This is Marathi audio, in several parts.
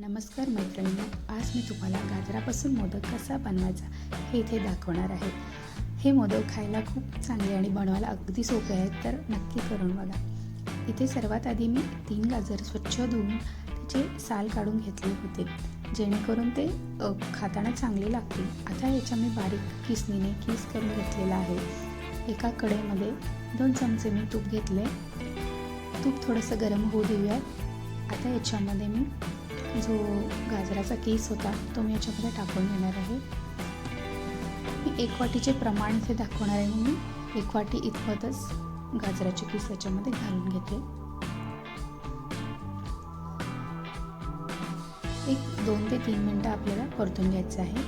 नमस्कार मैत्रिणी आज मी तुम्हाला गाजरापासून मोदक कसा बनवायचा हे इथे दाखवणार आहे. हे मोदक खायला खूप चांगले आणि बनवायला अगदी सोपे आहेत तर नक्की करून बघा. इथे सर्वात आधी मी तीन गाजर स्वच्छ धुवून त्याचे साल काढून घेतले होते जेणेकरून ते खाताना चांगले लागतील. आता याच्या मी बारीक किसणीने किस करून घेतलेला आहे. एका कडेमध्ये दोन चमचे मी तूप घेतले. तूप थोडंसं गरम होऊ देऊयात. आता याच्यामध्ये मी जो गाजराचा केस होता तो मी याच्यामध्ये टाकून घेणार आहे. मी एक वाटीचे प्रमाण इथे दाखवणार आहे मी एक वाटी इतपतच गाजराचे केस याच्यामध्ये घालून घेते. एक दोन ते तीन मिनटं आपल्याला परतून घ्यायचं आहे.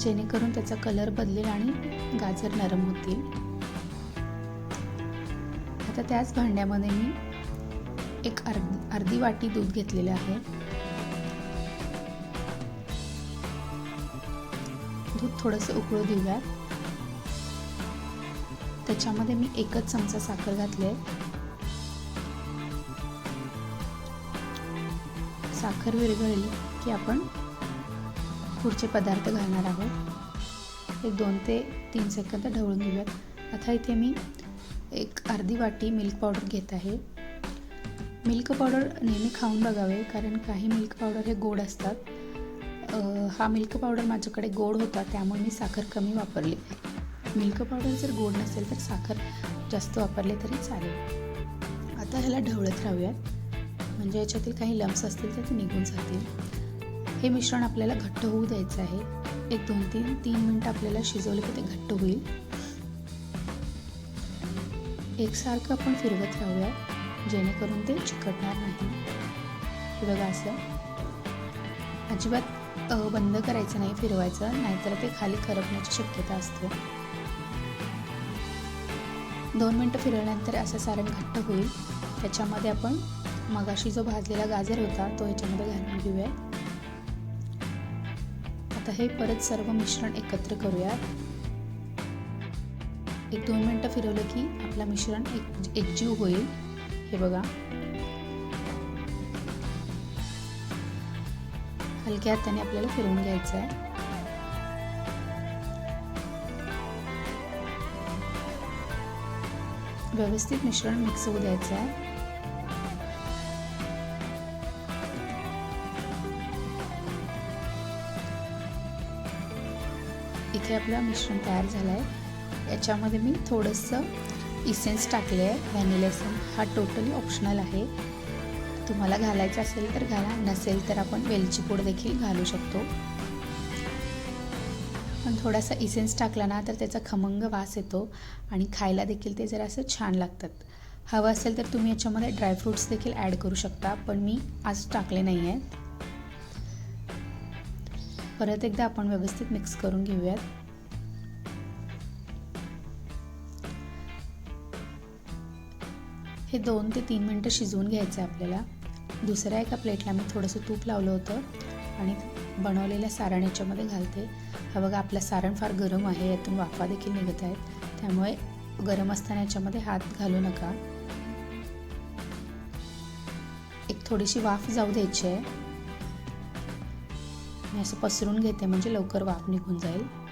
जेणेकरून त्याचा कलर बदलेल आणि गाजर नरम होतील. आता त्याच भांड्यामध्ये मी एक अर्ध अर्धी वाटी दूध घेतलेलं आहे. दूध थोडंसं उकळू देऊयात. त्याच्यामध्ये मी एकच चमचा साखर घातली आहे. साखर विरघळली की आपण पुढचे पदार्थ घालणार आहोत. एक दोन ते तीन सेकंद ढवळून घेऊयात. आता इथे मी एक अर्धी वाटी मिल्क पावडर घेत आहे. मिल्क पावडर नेहमी खाऊन बघावे कारण काही मिल्क पावडर हे गोड असतात. हा मिल्क पावडर माझ्याकडे गोड होता त्यामुळे मी साखर कमी वापरली. मिल्क पावडर जर गोड नसेल तर साखर जास्त वापरले तरी चालेल. आता ह्याला ढवळत राहूयात. म्हणजे याच्यातील काही लम्स असतील तर ते निघून जातील. हे मिश्रण आपल्याला घट्ट होऊ द्यायचं आहे. एक दोन तीन तीन मिनटं आपल्याला शिजवलं की ते घट्ट होईल. एकसारखं आपण फिरवत राहूया जेणेकरून ते चिकटणार नाही. हे बघा असं. अजिबात बंद करायचं नाही फिरवायचं. नाहीतर ते खाली करपण्याची शक्यता असते. दोन मिनटं फिरवल्यानंतर असं सारण घट्ट होईल. त्याच्यामध्ये आपण मगाशी जो भाजलेला गाजर होता तो ह्याच्यामध्ये घालून घेऊया. आता हे परत सर्व मिश्रण एकत्र करूया एक दोन मिनटं फिरवलं की आपला मिश्रण एक एकजीव होईल. हे बघा. हलक्या हाताने आपल्याला फिरवून घ्यायचं आहे. व्यवस्थित मिश्रण मिक्स होऊ द्यायचं आहे. इथे आपलं मिश्रण तयार झालं आहे याच्यामध्ये मी थोडंसं इसेन्स टाकले आहे व्हॅनिला हा टोटली ऑप्शनल आहे. तुम्हाला घालायचा असेल तर घाला नसेल तर आपण वेलची पूड देखील घालू शकतो. पण थोडासा इसेन्स टाकला ना तर त्याचा खमंग वास येतो आणि खायला देखील ते जरा असं छान लागतात. हवं असेल तर तुम्ही याच्यामध्ये ड्रायफ्रूट्स देखील ॲड करू शकता पण मी आज टाकले नाही आहेत परत एकदा आपण व्यवस्थित मिक्स करून घेऊयात. हे दोन ते तीन मिनटं शिजवून घ्यायचं आहे आपल्याला. दुसऱ्या एका प्लेटला मी थोडंसं तूप लावलं होतं आणि बनवलेल्या सारण याच्यामध्ये घालते. हा बघा आपलं सारण फार गरम आहे यातून वाफा देखील निघत आहेत. त्यामुळे गरम असताना याच्यामध्ये हात घालू नका. एक थोडीशी वाफ जाऊ द्यायची आहे. मी असं पसरून घेते म्हणजे लवकर वाफ निघून जाईल.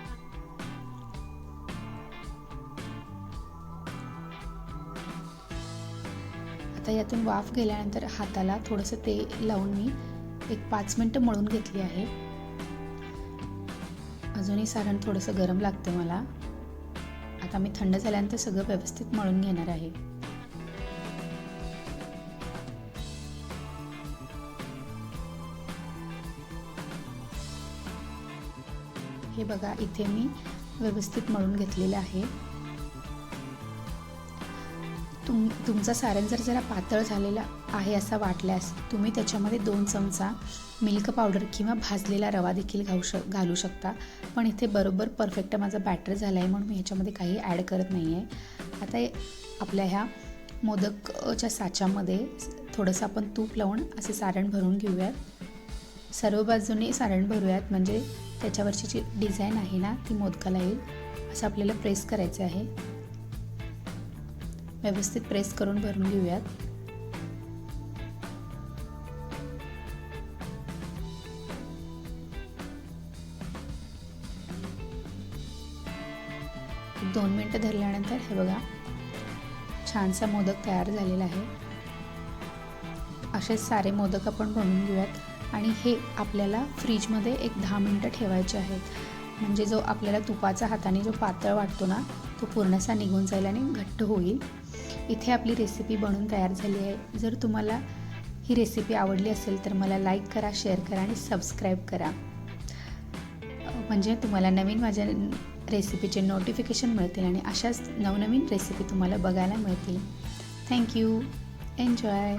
आता यातून वाफ गेल्यानंतर हाताला थोडंसं तेल लावून मी एक पाच मिनटं मळून घेतली आहे. अजूनही सारण थोडंसं गरम लागतं मला. आता मी थंड झाल्यानंतर सगळं व्यवस्थित मळून घेणार आहे. हे बघा इथे मी व्यवस्थित मळून घेतलेलं आहे. तुम तुमचं सारण जर जरा पातळ झालेला आहे असा वाटल्यास तुम्ही त्याच्यामध्ये दोन चमचा मिल्क पावडर किंवा भाजलेला रवा देखील घालू श घालू शकता. पण इथे बरोबर परफेक्ट माझा बॅटर झाला आहे म्हणून मी ह्याच्यामध्ये काही ॲड करत नाही आहे आता आपल्या ह्या मोदकच्या साच्यामध्ये थोडंसं आपण तूप लावून असे सारण भरून घेऊयात. सर्व बाजूने सारण भरूयात. म्हणजे त्याच्यावरची जी डिझाईन आहे ना ती मोदकाला येईल. असं आपल्याला प्रेस करायचं आहे. व्यवस्थित प्रेस करून भरून घेऊयात. दोन मिनटं धरल्यानंतर हे बघा छानसा मोदक तयार झालेला आहे. असे सारे मोदक आपण बनवून घेऊयात. आणि हे आपल्याला फ्रीजमध्ये एक दहा मिनटं ठेवायचे आहेत. म्हणजे जो आपल्याला तुपाचा हाताने जो पातळ वाटतो ना तो पूर्णसा निघून जाईल आणि घट्ट होईल. इथे आपली रेसिपी बनून तयार झाली आहे. जर तुम्हाला ही रेसिपी आवडली असेल तर मला लाईक करा शेअर करा आणि सबस्क्राईब करा. म्हणजे तुम्हाला नवीन माझ्या रेसिपीचे नोटिफिकेशन मिळतील आणि अशाच नवनवीन रेसिपी तुम्हाला बघायला मिळतील. Thank you enjoy